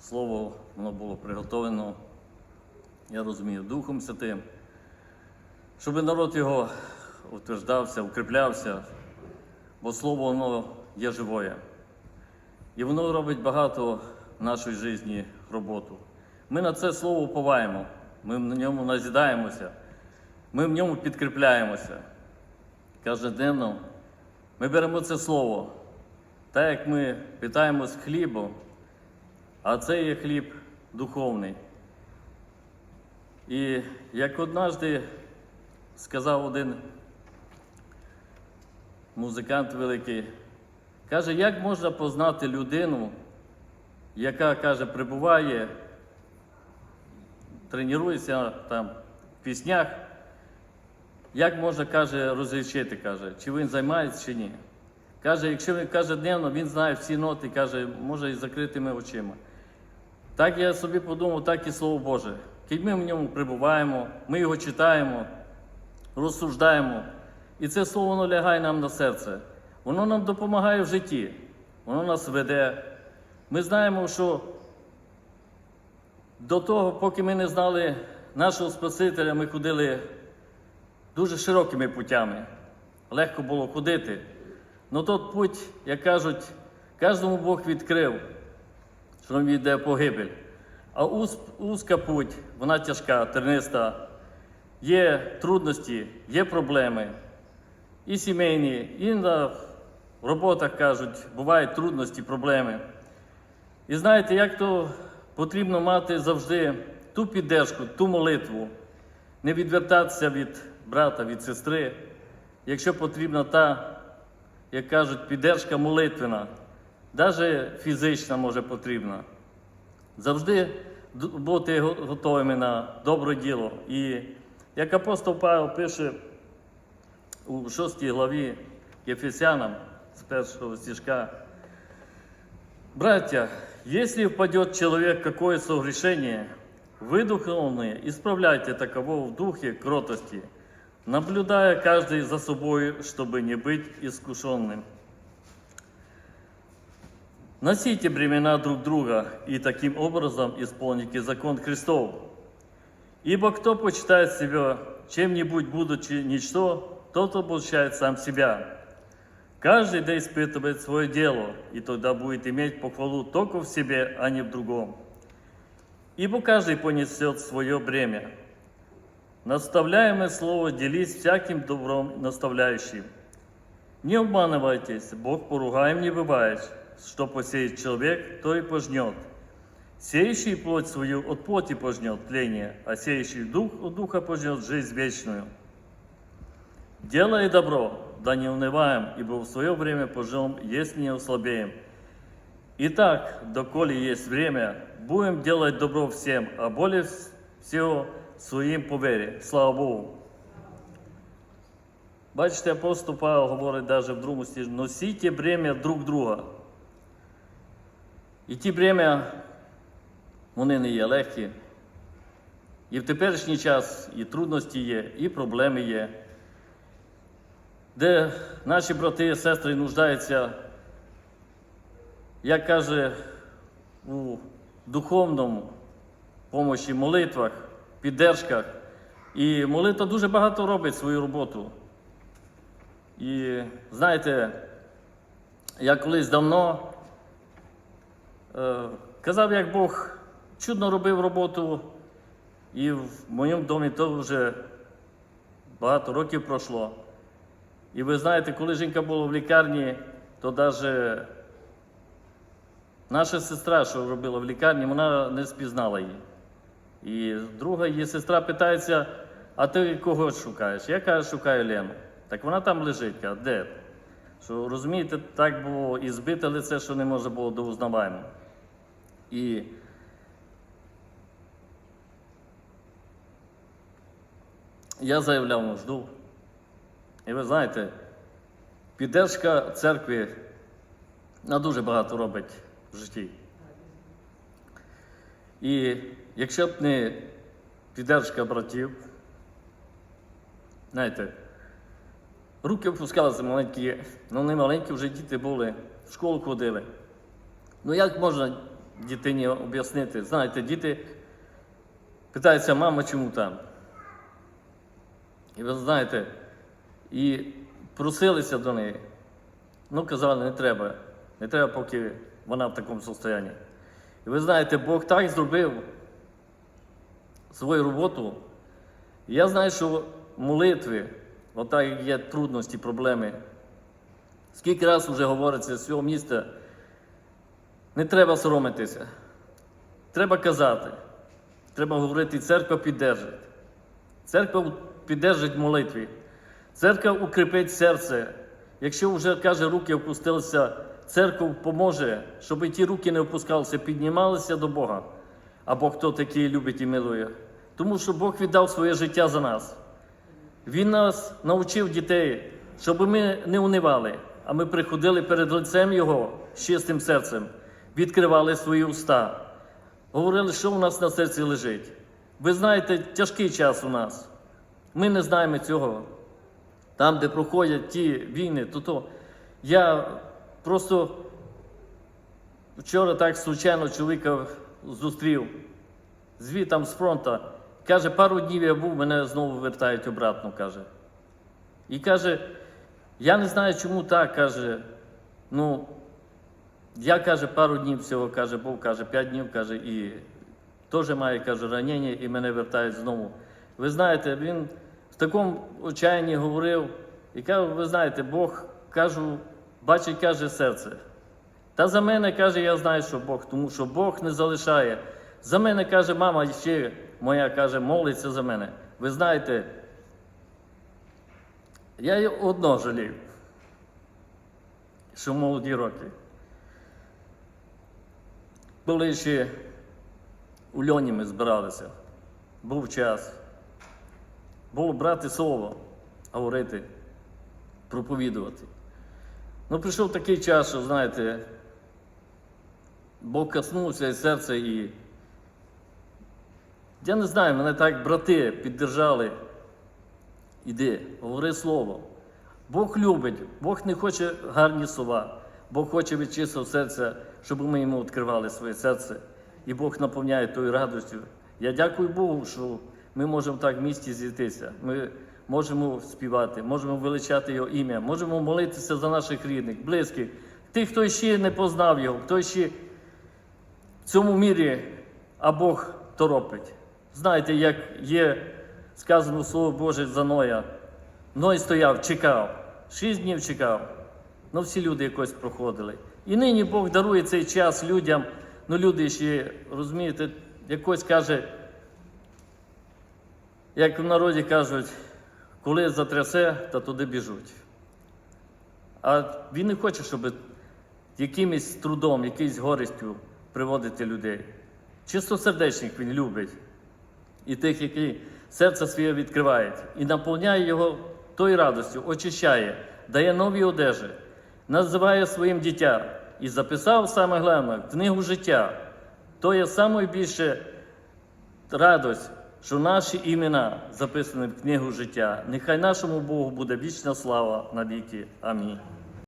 слово воно було приготовлено, я розумію, Духом Святим, щоб народ його утверждався, укріплявся, бо слово воно є живое. І воно робить багато в нашій житті роботу. Ми на це слово уповаємо, ми на ньому назідаємося, ми в ньому підкріпляємося. Кожноденно ми беремо це слово, так як ми питаємось хлібом, а це є хліб духовний. І як однажды сказав один музикант великий, каже, як можна познати людину, яка каже, прибуває, тренується там в піснях, як можна, каже, розрішити, каже, чи він займається, чи ні. Каже, якщо він каже дневно, він знає всі ноти, каже, може і закритими очима. Так я собі подумав, так і Слово Боже. Коли ми в ньому прибуваємо, ми його читаємо, розсуждаємо, і це слово воно лягає нам на серце. Воно нам допомагає в житті, воно нас веде. Ми знаємо, що до того, поки ми не знали нашого Спасителя, ми ходили дуже широкими путями. Легко було ходити. Но тот путь, як кажуть, кожному Бог відкрив, що він йде погибель. А уз, узка путь, вона тяжка, терниста. Є трудності, є проблеми. І сімейні, і на роботах кажуть, бувають трудності, проблеми. І знаєте, як то потрібно мати завжди ту піддержку, ту молитву, не відвертатися від брата, від сестри, якщо потрібна та, як кажуть, піддержка молитвена, навіть фізична може потрібна. Завжди д- бути го- готовими на добре діло. І як апостол Павло пише у 6 главі Ефесянам з першого стишка, Братья, если впадет человек в какое согрешение, вы, духовные, исправляйте таково в духе кротости, наблюдая каждый за собой, чтобы не быть искушенным. Носите бремена друг друга и таким образом исполните закон Христов. Ибо кто почитает себя чем-нибудь, будучи ничто, тот обучает сам себя. Каждый да испытывает свое дело, и тогда будет иметь похвалу только в себе, а не в другом. Ибо каждый понесет свое бремя. Наставляемое слово делись всяким добром наставляющим. Не обманывайтесь, Бог поругаем не бывает, что посеет человек, то и пожнет. Сеющий плоть свою от плоти пожнет тление, а сеющий дух от духа пожнет жизнь вечную. Делай добро, да не унываем, ибо в свое время пожнем, если не ослабеем. Итак, доколе есть время, будем делать добро всем, а более всего своїм по вірі. Слава Богу. Бачите, апостол Павел говорить навіть в другому стежі, носіть бремя друг друга. І ті бремя, вони не є легкі. І в теперішній час і трудності є, і проблеми є, де наші брати і сестри нуждаються, як каже, у духовному помощі, молитвах, піддержках. І молитва дуже багато робить свою роботу. І знаєте, я колись давно казав, як Бог чудно робив роботу, і в моєму домі то вже багато років пройшло. І ви знаєте, коли жінка була в лікарні, то навіть наша сестра, що робила в лікарні, вона не спізнала її. І друга її сестра питається, а ти кого шукаєш? Я кажу, шукаю Лену. Так вона там лежить, каже, де? Що розумієте, так було і збите лице, що не може було до. І я заявляв нужду. І ви знаєте, піддержка церкви вона дуже багато робить в житті. І якщо б не піддержка братів, знаєте, руки опускалися маленькі, ну не маленькі вже діти були, в школу ходили. Ну як можна дитині об'яснити. Знаєте, діти питаються, мама, чому там? І ви знаєте, і просилися до неї. Ну, казали, не треба. Не треба, поки вона в такому стані. І ви знаєте, Бог так зробив свою роботу. Я знаю, що молитви, отак є трудності, проблеми. Скільки разів вже говориться з цього міста, не треба соромитися. Треба казати. Треба говорити, церква піддержить. Церква піддержить молитві. Церква укріпить серце. Якщо вже каже, руки опустилися, церква поможе, щоб ті руки не опускалися, піднімалися до Бога. А Бог хто такий любить і милує. Тому що Бог віддав своє життя за нас. Він нас навчив дітей, щоб ми не унивали, а ми приходили перед лицем Його з чистим серцем, відкривали свої уста, говорили, що у нас на серці лежить. Ви знаєте, тяжкий час у нас. Ми не знаємо цього. Там, де проходять ті війни, то то я просто вчора так случайно чоловіка зустрів звітом з фронту. Каже, пару днів я був, мене знову вертають обратно, каже. І каже, я не знаю, чому так, каже. Ну, я каже, пару днів всього каже, був, каже, п'ять днів, каже, і теж має, каже, ранення, і мене вертають знову. Ви знаєте, він в такому отчаянні говорив, і каже, ви знаєте, Бог кажу, бачить, каже, серце. Та за мене каже, я знаю, що Бог, тому що Бог не залишає. За мене каже, мама ще моя каже, молиться за мене. Ви знаєте, я одно жалів, що молоді роки. Коли ще у льоні ми збиралися, був час. Було брати слово, говорити, проповідувати. Ну, прийшов такий час, що, знаєте, Бог коснувся і серця і. Я не знаю, мене так брати піддержали. Іди, говори слово. Бог любить, Бог не хоче гарні слова, Бог хоче від чистого серця, щоб ми йому відкривали своє серце. І Бог наповняє тою радістю. Я дякую Богу, що ми можемо так в місті зійтися. Ми можемо співати, можемо величати Його ім'я, можемо молитися за наших рідних, близьких, тих, хто ще не познав Його, хто ще в цьому мірі, а Бог торопить. Знаєте, як є сказано Слово Боже за Ноя. Ной стояв, чекав, шість днів чекав. Ну всі люди якось проходили. І нині Бог дарує цей час людям. Ну, люди ще, розумієте, якось каже, як в народі кажуть, коли затрясе, то туди біжуть. А він не хоче, щоб якимось трудом, якоюсь горістю приводити людей. Чистосердечних він любить. І тих, які серце своє відкривають, і наповняє його тою радостю, очищає, дає нові одежі, називає своїм дітям і записав саме головне книгу життя. То є найбільше радость, що наші імена записані в книгу життя. Нехай нашому Богу буде вічна слава навіки. Амінь.